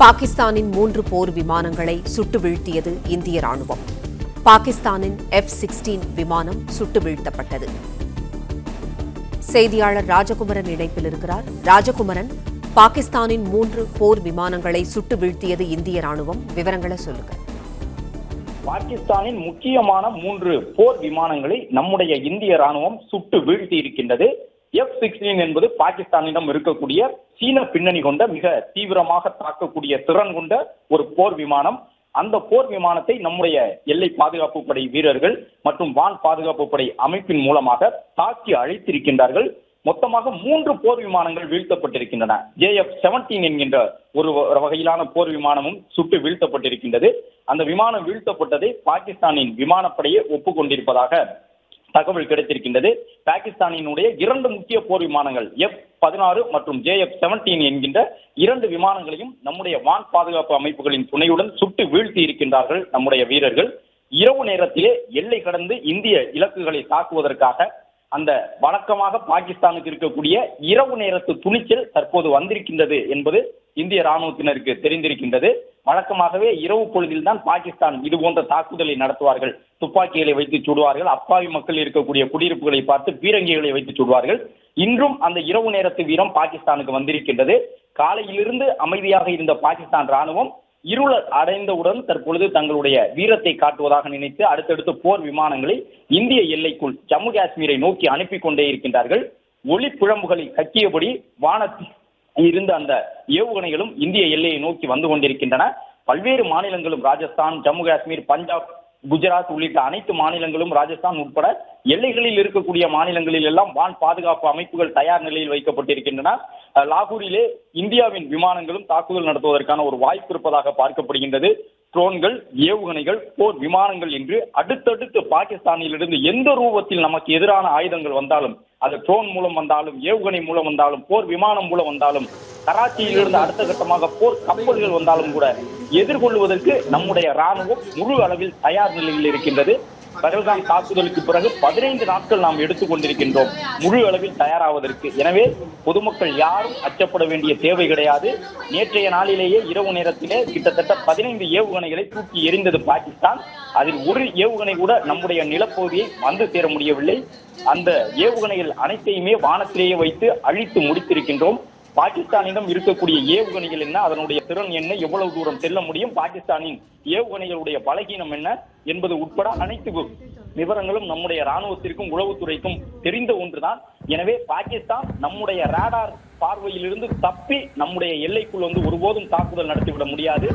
பாகிஸ்தானின் மூன்று போர் விமானங்களை சுட்டு வீழ்த்தியது இந்திய ராணுவம். பாகிஸ்தானின் எஃப் சிக்ஸ்டீன் விமானம் சுட்டு வீழ்த்தப்பட்டது செய்தியாளர் ராஜகுமரன் இணைப்பில் இருக்கிறார். ராஜகுமரன் பாகிஸ்தானின் மூன்று போர் விமானங்களை சுட்டு வீழ்த்தியது இந்திய ராணுவம். விவரங்களை சொல்லுங்க. பாகிஸ்தானின் முக்கியமான மூன்று போர் விமானங்களை நம்முடைய இந்திய ராணுவம் சுட்டு வீழ்த்தி இருக்கின்றது எஃப் சிக்ஸ்டீன் என்பது பாகிஸ்தானிடம் இருக்கக்கூடிய சீன பின்னணி கொண்ட மிக தீவிரமாக தாக்கக்கூடிய திறன் கொண்ட ஒரு போர் விமானம். அந்த போர் விமானத்தை நம்முடைய எல்லை பாதுகாப்பு படை வீரர்கள் மற்றும் வான் பாதுகாப்பு படை அமைப்பின் மூலமாக தாக்கி அழைத்திருக்கின்றார்கள். மொத்தமாக மூன்று போர் விமானங்கள் வீழ்த்தப்பட்டிருக்கின்றன. ஜேஎஃப் செவன்டீன் என்கின்ற ஒரு வகையிலான போர் விமானமும் சுட்டு வீழ்த்தப்பட்டிருக்கின்றது. அந்த விமானம் வீழ்த்தப்பட்டதை பாகிஸ்தானின் விமானப்படையே ஒப்புக்கொண்டிருப்பதாக தகவல் கிடைத்திருக்கின்றது. பாகிஸ்தானினுடைய இரண்டு முக்கிய போர் விமானங்கள் எஃப் பதினாறு மற்றும் ஜேஎஃப் செவன்டீன் என்கின்ற இரண்டு விமானங்களையும் நம்முடைய வான் பாதுகாப்பு அமைப்புகளின் துணையுடன் சுட்டு வீழ்த்தி இருக்கின்றார்கள் நம்முடைய வீரர்கள். இரவு நேரத்திலே எல்லை கடந்து இந்திய இலக்குகளை தாக்குவதற்காக அந்த வழக்கமாக பாகிஸ்தானுக்கு இருக்கக்கூடிய இரவு நேரத்து துணிச்சல் தற்போது வந்திருக்கின்றது என்பது இந்திய ராணுவத்தினருக்கு தெரிந்திருக்கின்றது. வழக்கமாகவே இரவு பொழுதில் தான் பாகிஸ்தான் இது போன்ற தாக்குதலை நடத்துவார்கள். துப்பாக்கிகளை வைத்து சுடுவார்கள். அப்பாவி மக்கள் இருக்கக்கூடிய குடியிருப்புகளை பார்த்து பீரங்கிகளை வைத்து சுடுவார்கள். இன்றும் அந்த இரவு நேரத்து வீரம் பாகிஸ்தானுக்கு வந்திருக்கின்றது. காலையிலிருந்து அமைதியாக இருந்த பாகிஸ்தான் ராணுவம் இருள அடைந்தவுடன் தற்பொழுது தங்களுடைய வீரத்தை காட்டுவதாக நினைத்து அடுத்தடுத்து போர் விமானங்களை இந்திய எல்லைக்குள் ஜம்மு காஷ்மீரை நோக்கி அனுப்பி கொண்டே இருக்கின்றார்கள். ஒளி புழம்புகளை கக்கியபடி வானத்தில் இருந்த அந்த ஏவுகணைகளும் இந்திய எல்லையை நோக்கி வந்து கொண்டிருக்கின்றன. பல்வேறு மாநிலங்களும் ராஜஸ்தான் ஜம்மு காஷ்மீர் பஞ்சாப் குஜராத் உள்ளிட்ட அனைத்து மாநிலங்களும் ராஜஸ்தான் உட்பட எல்லைகளில் இருக்கக்கூடிய மாநிலங்களில் எல்லாம் வான் பாதுகாப்பு அமைப்புகள் தயார் நிலையில் வைக்கப்பட்டிருக்கின்றன. லாகூரிலே இந்தியாவின் விமானங்களும் தாக்குதல் நடத்துவதற்கான ஒரு வாய்ப்பு இருப்பதாக பார்க்கப்படுகின்றது. ட்ரோன்கள் ஏவுகணைகள் போர் விமானங்கள் என்று அடுத்தடுத்து பாகிஸ்தானிலிருந்து எந்த ரூபத்தில் நமக்கு எதிரான ஆயுதங்கள் வந்தாலும் அது ட்ரோன் மூலம் வந்தாலும் ஏவுகணை மூலம் வந்தாலும் போர் விமானம் மூலம் வந்தாலும் கராச்சியிலிருந்து அடுத்த கட்டமாக போர் கப்பல்கள் வந்தாலும் கூட எதிர்கொள்வதற்கு நம்முடைய ராணுவம் முழு அளவில் தயார் நிலையில் இருக்கின்றது. பகல்காம் தாக்குதலுக்கு பிறகு பதினைந்து நாட்கள் நாம் எடுத்துக் கொண்டிருக்கின்றோம். முழு அளவில் தயாராவதற்கு. எனவே பொதுமக்கள் யாரும் அச்சப்பட வேண்டிய தேவை கிடையாது. நேற்றைய நாளிலேயே இரவு நேரத்திலே கிட்டத்தட்ட பதினைந்து ஏவுகணைகளை தூக்கி எறிந்தது பாகிஸ்தான். அதில் ஒரு ஏவுகணை கூட நம்முடைய நிலப்பகுதியை வந்து சேர முடியவில்லை. அந்த ஏவுகணைகள் அனைத்தையுமே வானத்திலேயே வைத்து அழித்து முடித்திருக்கின்றோம். பாகிஸ்தானிடம் இருக்கக்கூடிய ஏவுகணைகள் என்ன? அதனுடைய திறன் என்ன? எவ்வளவு தூரம் செல்ல முடியும்? பாகிஸ்தானின் ஏவுகணைகளுடைய பலகீனம் என்ன? என்பது உட்பட அனைத்து விவரங்களும் நம்முடைய ராணுவத்திற்கும் உளவுத்துறைக்கும் தெரிந்த ஒன்றுதான். எனவே பாகிஸ்தான் நம்முடைய ரேடார் பார்வையிலிருந்து தப்பி நம்முடைய எல்லைக்குள் வந்து ஒருபோதும் தாக்குதல் நடத்திவிட முடியாது.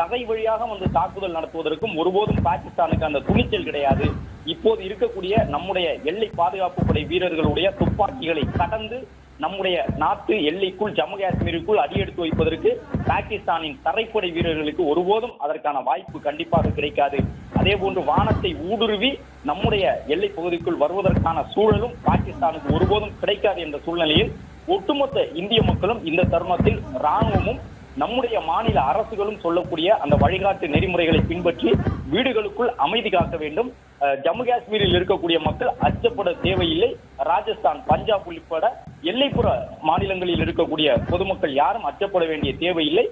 தகை வழியாக வந்து தாக்குதல் நடத்துவதற்கும் ஒருபோதும் பாகிஸ்தானுக்கு அந்த துணிச்சல் கிடையாது. இப்போது இருக்கக்கூடிய நம்முடைய எல்லை பாதுகாப்பு படை வீரர்களுடைய துப்பாக்கிகளை கடந்து நம்முடைய நாட்டு எல்லைக்குள் ஜம்மு காஷ்மீருக்குள் அடியெடுத்து வைப்பதற்கு பாகிஸ்தானின் தரைப்படை வீரர்களுக்கு ஒருபோதும் அதற்கான வாய்ப்பு கண்டிப்பாக கிடைக்காது. அதே போன்று வானத்தை ஊடுருவி நம்முடைய எல்லை பகுதிக்குள் வருவதற்கான சூழலும் பாகிஸ்தானுக்கு ஒருபோதும் கிடைக்காது என்ற சூழ்நிலையில் ஒட்டுமொத்த இந்திய மக்களும் இந்த தருணத்தில் ராணுவமும் நம்முடைய மாநில அரசுகளும் சொல்லக்கூடிய அந்த வழிகாட்டு நெறிமுறைகளை பின்பற்றி வீடுகளுக்குள் அமைதி காக்க வேண்டும். ஜம்மு காஷ்மீரில் இருக்கக்கூடிய மக்கள் அச்சப்பட தேவையில்லை. ராஜஸ்தான் பஞ்சாப் உள்பட எல்லைப்புற மாநிலங்களில் இருக்கக்கூடிய பொதுமக்கள் யாரும் அச்சப்பட வேண்டிய தேவையில்லை.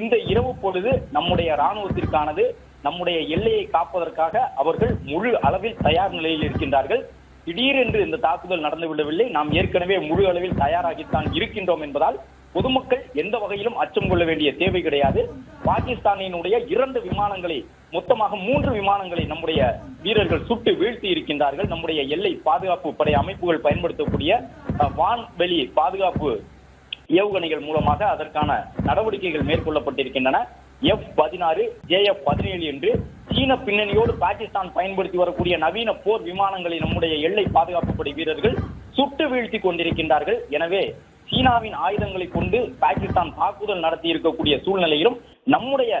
இந்த இரவு பொழுது நம்முடைய ராணுவத்திற்கானது நம்முடைய எல்லையை காப்பதற்காக அவர்கள் முழு அளவில் தயார் நிலையில் இருக்கின்றார்கள். திடீரென்று இந்த தாக்குதல் நடந்து விடவில்லை நாம் ஏற்கனவே முழு அளவில் தயாராகித்தான் இருக்கின்றோம் என்பதால் பொதுமக்கள் எந்த வகையிலும் அச்சம் கொள்ள வேண்டிய தேவை கிடையாது. பாகிஸ்தானினுடைய இரண்டு விமானங்களை மொத்தமாக மூன்று விமானங்களை நம்முடைய வீரர்கள் சுட்டு வீழ்த்தி இருக்கின்றார்கள். நம்முடைய எல்லை பாதுகாப்பு படை அமைப்புகள் பயன்படுத்தக்கூடிய வான்வெளி பாதுகாப்பு ஏவுகணைகள் மூலமாக அதற்கான நடவடிக்கைகள் மேற்கொள்ளப்பட்டிருக்கின்றன. எஃப் பதினாறு ஜேஎஃப் பதினேழு என்று சீன பின்னணியோடு பாகிஸ்தான் பயன்படுத்தி வரக்கூடிய நவீன போர் விமானங்களை நம்முடைய எல்லை பாதுகாப்பு படை வீரர்கள் சுட்டு வீழ்த்தி கொண்டிருக்கின்றார்கள். எனவே சீனாவின் ஆயுதங்களை கொண்டு பாகிஸ்தான் தாக்குதல் நடத்தி இருக்கக்கூடிய சூழ்நிலையிலும் நம்முடைய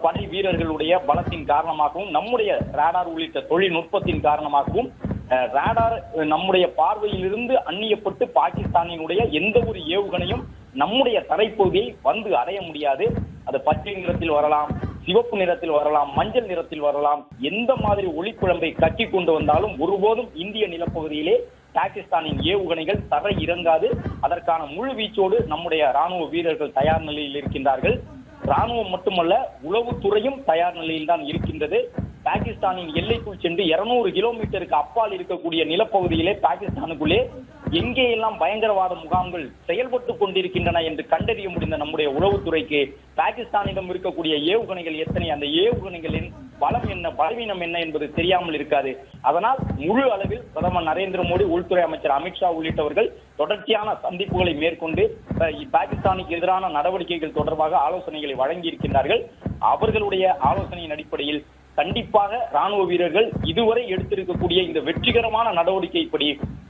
படை வீரர்களுடைய பலத்தின் காரணமாகவும் நம்முடைய ரேடார் உள்ளிட்ட தொழில்நுட்பத்தின் காரணமாகவும் அஹ், ரேடார் நம்முடைய பார்வையிலிருந்து அந்நியப்பட்டு பாகிஸ்தானினுடைய எந்த ஒரு ஏவுகணையும் நம்முடைய தரைப்பகுதியை வந்து அடைய முடியாது. அது பச்சை நிறத்தில் வரலாம் சிவப்பு நிறத்தில் வரலாம் மஞ்சள் நிறத்தில் வரலாம் எந்த மாதிரி ஒளிக்குழம்பை கட்டி கொண்டு வந்தாலும் ஒருபோதும் இந்திய நிலப்பகுதியிலே பாகிஸ்தானின் ஏவுகணைகள் தரை இறங்காது. அதற்கான முழு வீச்சோடு நம்முடைய ராணுவ வீரர்கள் தயார் நிலையில் இருக்கின்றார்கள். ராணுவம் மட்டுமல்ல உளவுத்துறையும் தயார் நிலையில் தான் இருக்கின்றது. பாகிஸ்தானின் எல்லைக்குள் சென்று 200 கிலோமீட்டருக்கு அப்பால் இருக்கக்கூடிய நிலப்பகுதியிலே பாகிஸ்தானுக்குள்ளே எங்கேயெல்லாம் பயங்கரவாத முகாம்கள் செயல்பட்டு கொண்டிருக்கின்றன என்று கண்டறிய முடிந்த நம்முடைய உளவுத்துறைக்கு பாகிஸ்தானிடம் இருக்கக்கூடிய ஏவுகணைகள் எத்தனை? அந்த ஏவுகணைகளின் பலம் என்ன? பலவீனம் என்ன என்பது தெரியாமல் இருக்காது. அதனால் முழு அளவில் பிரதமர் நரேந்திர மோடி உள்துறை அமைச்சர் அமித்ஷா உள்ளிட்டவர்கள் தொடர்ச்சியான சந்திப்புகளை மேற்கொண்டு பாகிஸ்தானுக்கு எதிரான நடவடிக்கைகள் தொடர்பாக ஆலோசனைகளை வழங்கியிருக்கின்றார்கள். அவர்களுடைய ஆலோசனையின் அடிப்படையில் கண்டிப்பாக ராணுவ வீரர்கள் இதுவரை எடுத்திருக்கக்கூடிய இந்த வெற்றிகரமான நடவடிக்கைப்படி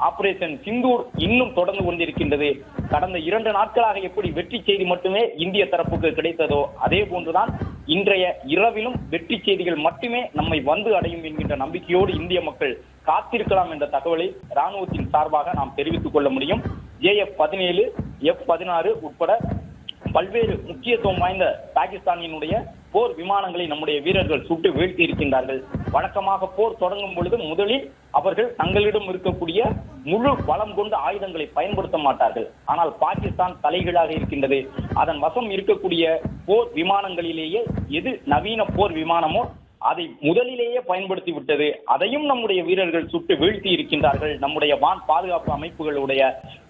ஆபரேஷன் சிந்தூர் இன்னும் தொடர்ந்து கொண்டிருக்கின்றது. கடந்த இரண்டு நாட்களாக எப்படி வெற்றி செய்தி மட்டுமே இந்திய தரப்புக்கு கிடைத்ததோ அதே போன்றுதான் இன்றைய இரவிலும் வெற்றி செய்திகள் மட்டுமே நம்மை வந்து அடையும் என்கின்ற நம்பிக்கையோடு இந்திய மக்கள் காத்திருக்கலாம் என்ற தகவலை ராணுவத்தின் சார்பாக நாம் தெரிவித்துக் கொள்ள முடியும். ஜேஎஃப் பதினேழு எஃப் பதினாறு உட்பட பல்வேறு முக்கியத்துவம் வாய்ந்த பாகிஸ்தானினுடைய போர் விமானங்களை நம்முடைய வீரர்கள் சுட்டு வீழ்த்தி இருக்கின்றார்கள் வழக்கமாக போர் தொடங்கும் பொழுது முதலில் அவர்கள் தங்களிடம் இருக்கக்கூடிய முழு பலம் கொண்டு ஆயுதங்களை பயன்படுத்த மாட்டார்கள். ஆனால் பாகிஸ்தான் தலைகீழாக இருக்கின்றது. அதன் வசம் இருக்கக்கூடிய போர் விமானங்களிலேயே எது நவீன போர் விமானமோ அதை முதலிலேயே பயன்படுத்தி விட்டது. அதையும் நம்முடைய வீரர்கள் சுட்டு வீழ்த்தி இருக்கின்றார்கள். நம்முடைய வான் பாதுகாப்பு அமைப்புகளுடைய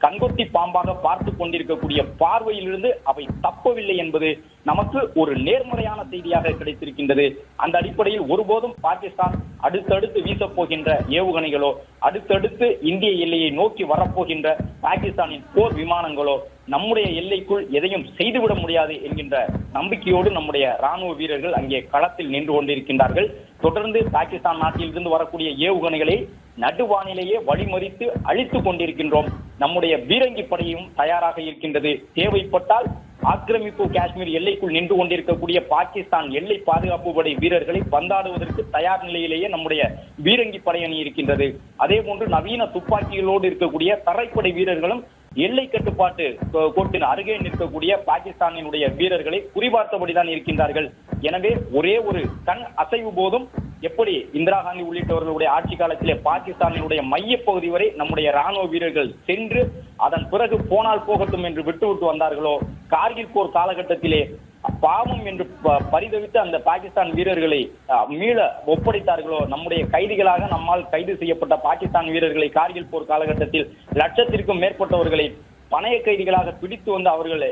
கண்கொத்தி பாம்பாக பார்த்து கொண்டிருக்கக்கூடிய பார்வையிலிருந்து அவை தப்பவில்லை என்பது நமக்கு ஒரு நேர்மறையான செய்தியாக கிடைத்திருக்கின்றது. அந்த அடிப்படையில் ஒருபோதும் பாகிஸ்தான் அடுத்தடுத்து வீசப் போகின்ற ஏவுகணைகளோ அடுத்தடுத்து இந்திய எல்லையை நோக்கி வரப்போகின்ற பாகிஸ்தானின் போர் விமானங்களோ நம்முடைய எல்லைக்குள் எதையும் செய்துவிட முடியாது என்கின்ற நம்பிக்கையோடு நம்முடைய ராணுவ வீரர்கள் அங்கே களத்தில் நின்று கொண்டிருக்கின்றார்கள். தொடர்ந்து பாகிஸ்தான் நாட்டிலிருந்து வரக்கூடிய ஏவுகணைகளை நடுவானிலேயே வழிமறித்து அழித்துக் கொண்டிருக்கின்றோம். நம்முடைய பீரங்கி படையும் தயாராக இருக்கின்றது. தேவைப்பட்டால் ஆக்கிரமிப்பு காஷ்மீர் எல்லைக்குள் நின்று கொண்டிருக்கக்கூடிய பாகிஸ்தான் எல்லை பாதுகாப்பு படை வீரர்களை பந்தாடுவதற்கு தயார் நிலையிலேயே நம்முடைய பீரங்கி படையணி இருக்கின்றது. அதே போன்று நவீன துப்பாக்கிகளோடு இருக்கக்கூடிய தரைப்படை வீரர்களும் எல்லை கட்டுப்பாட்டு கோ- கோட்டின் அருகே நிற்கக்கூடிய பாகிஸ்தானினுடைய வீரர்களை குறிபார்த்தபடிதான் இருக்கின்றார்கள். எனவே ஒரே ஒரு கண் அசைவு போதும். எப்படி இந்திரா காந்தி உள்ளிட்டவர்களுடைய ஆட்சி காலத்திலே பாகிஸ்தானினுடைய மையப்பகுதி வரை நம்முடைய ராணுவ வீரர்கள் சென்று அதன் பிறகு போனால் போகட்டும் என்று விட்டுவிட்டு வந்தார்களோ? கார்கில் போர் காலகட்டத்திலே பாவம் என்று பரிதவித்து அந்த பாகிஸ்தான் வீரர்களை மீள ஒப்படைத்தார்களோ நம்முடைய கைதிகளாக நம்மால் கைது செய்யப்பட்ட பாகிஸ்தான் வீரர்களை கார்கில் போர் காலகட்டத்தில் லட்சத்திற்கும் மேற்பட்டவர்களை பணைய கைதிகளாக பிடித்து வந்து அவர்கள்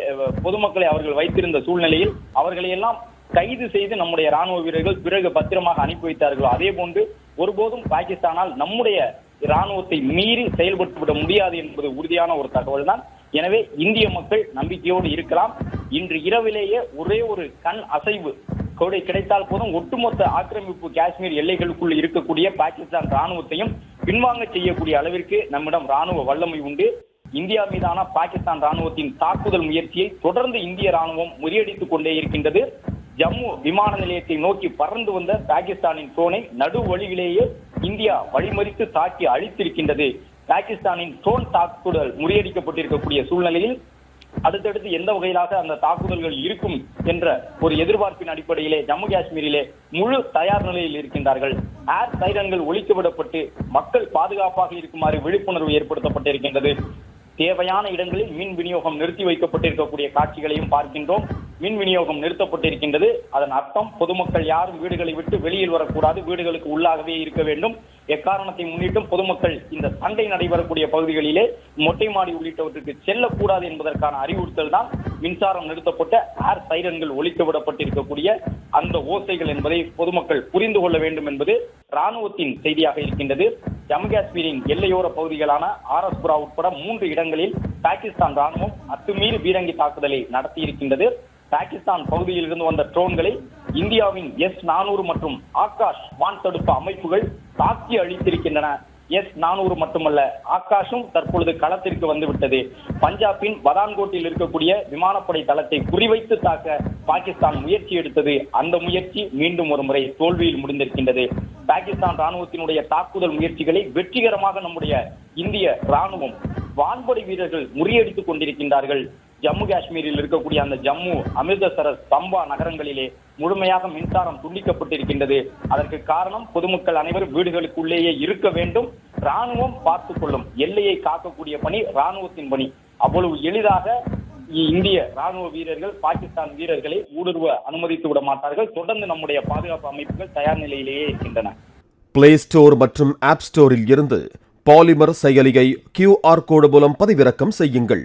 பொதுமக்களை அவர்கள் வைத்திருந்த சூழ்நிலையில் அவர்களை எல்லாம் கைது செய்து நம்முடைய ராணுவ வீரர்கள் பிறகு பத்திரமாக அனுப்பி வைத்தார்களோ அதே போன்று ஒருபோதும் பாகிஸ்தானால் நம்முடைய ராணுவத்தை மீறி செயல்பட்டுவிட முடியாது என்பது உறுதியான ஒரு தகவல் தான் எனவே இந்திய மக்கள் நம்பிக்கையோடு இருக்கலாம். இன்று இரவிலேயே ஒரே ஒரு கண் அசைவு. கொடை கிடைத்தால் போதும் ஒட்டுமொத்த ஆக்கிரமிப்பு காஷ்மீர் எல்லைகளுக்குள் இருக்கக்கூடிய பாகிஸ்தான் ராணுவத்தையும் பின்வாங்க செய்யக்கூடிய அளவிற்கு நம்மிடம் ராணுவ வல்லமை உண்டு. இந்தியா மீதான பாகிஸ்தான் ராணுவத்தின் தாக்குதல் முயற்சியை தொடர்ந்து இந்திய ராணுவம் முறியடித்துக் கொண்டே இருக்கின்றது. ஜம்மு விமான நிலையத்தை நோக்கி பறந்து வந்த பாகிஸ்தானின் ட்ரோனை நடு வழியிலேயே இந்தியா வழிமறித்து தாக்கி அழித்திருக்கின்றது. பாகிஸ்தானின் ட்ரோன் தாக்குதல் முறியடிக்கப்பட்டிருக்கக்கூடிய சூழ்நிலையில் அடுத்தடுத்து எந்த வகையிலாக அந்த தாக்குதல்கள் இருக்கும் என்ற ஒரு எதிர்பார்ப்பின் அடிப்படையிலே ஜம்மு காஷ்மீரிலே முழு தயார் நிலையில் இருக்கின்றார்கள். ஏர் சைரன்கள் ஒழித்துவிடப்பட்டு மக்கள் பாதுகாப்பாக இருக்குமாறு விழிப்புணர்வு ஏற்படுத்தப்பட்டிருக்கின்றது. தேவையான இடங்களில் மின் விநியோகம் நிறுத்தி வைக்கப்பட்டிருக்கக்கூடிய காட்சிகளையும் பார்க்கின்றோம். மின் விநியோகம் நிறுத்தப்பட்டிருக்கின்றது. அதன் அர்த்தம் பொதுமக்கள் யாரும் வீடுகளை விட்டு வெளியில் வரக்கூடாது. வீடுகளுக்கு உள்ளாகவே இருக்க வேண்டும். எக்காரணத்தை முன்னிட்டும் பொதுமக்கள் இந்த சண்டை நடைபெறக்கூடிய பகுதிகளிலே மொட்டை மாடி உள்ளிட்டவற்றுக்கு செல்லக்கூடாது என்பதற்கான அறிவுறுத்தல் தான் மின்சாரம் நிறுத்தப்பட்ட ஏர் சைரன்கள் ஒழிக்க விடப்பட்டிருக்கக்கூடிய அந்த ஓசைகள் என்பதை பொதுமக்கள் புரிந்து கொள்ள வேண்டும் என்பது ராணுவத்தின் செய்தியாக இருக்கின்றது. ஜம்மு காஷ்மீரின் எல்லையோர பகுதிகளான ஆர்எஸ்புரா உட்பட மூன்று இடங்களில் பாகிஸ்தான் ராணுவம் அத்துமீறி பீரங்கி தாக்குதலை நடத்தியிருக்கின்றது. பாகிஸ்தான் பகுதியில் இருந்து வந்த ட்ரோன்களை இந்தியாவின் எஸ் நானூறு மற்றும் ஆகாஷ் வான் தடுப்பு அமைப்புகள் தாக்கி அழித்திருக்கின்றன. எஸ் நானூறு மட்டுமல்ல. ஆகாஷும் தற்பொழுது களத்திற்கு வந்துவிட்டது. பஞ்சாபின் பதான்கோட்டில் இருக்கக்கூடிய விமானப்படை தளத்தை குறிவைத்து தாக்க பாகிஸ்தான் முயற்சி எடுத்தது. அந்த முயற்சி மீண்டும் ஒரு முறை தோல்வியில் முடிந்திருக்கின்றது. பாகிஸ்தான் ராணுவத்தினுடைய தாக்குதல் முயற்சிகளை வெற்றிகரமாக நம்முடைய இந்திய ராணுவம் வான்படை வீரர்கள் முறியடித்துக் கொண்டிருக்கின்றார்கள். ஜம்மு காஷ்மீரில் இருக்கக்கூடிய அந்த ஜம்மு அமிர்தசரஸ் சம்பா நகரங்களிலே முழுமையாக மின்சாரம் துண்டிக்கப்பட்டிருக்கின்றது. அதற்கு காரணம் பொதுமக்கள் அனைவரும் வீடுகளுக்குள்ளேயே இருக்க வேண்டும். ராணுவம் பார்த்துக் கொள்ளும். எல்லையை காக்கக்கூடிய பணி ராணுவத்தின் பணி. அவ்வளவு எளிதாக இந்திய ராணுவ வீரர்கள் பாகிஸ்தான் வீரர்களை ஊடுருவ அனுமதித்து விட மாட்டார்கள். தொடர்ந்து நம்முடைய பாதுகாப்பு அமைப்புகள் தயார் நிலையிலேயே இருக்கின்றன. பிளே ஸ்டோர் மற்றும் ஆப் ஸ்டோரில் இருந்து பாலிமர் செயலியை கியூஆர் கோடு மூலம் பதிவிறக்கம் செய்யுங்கள்.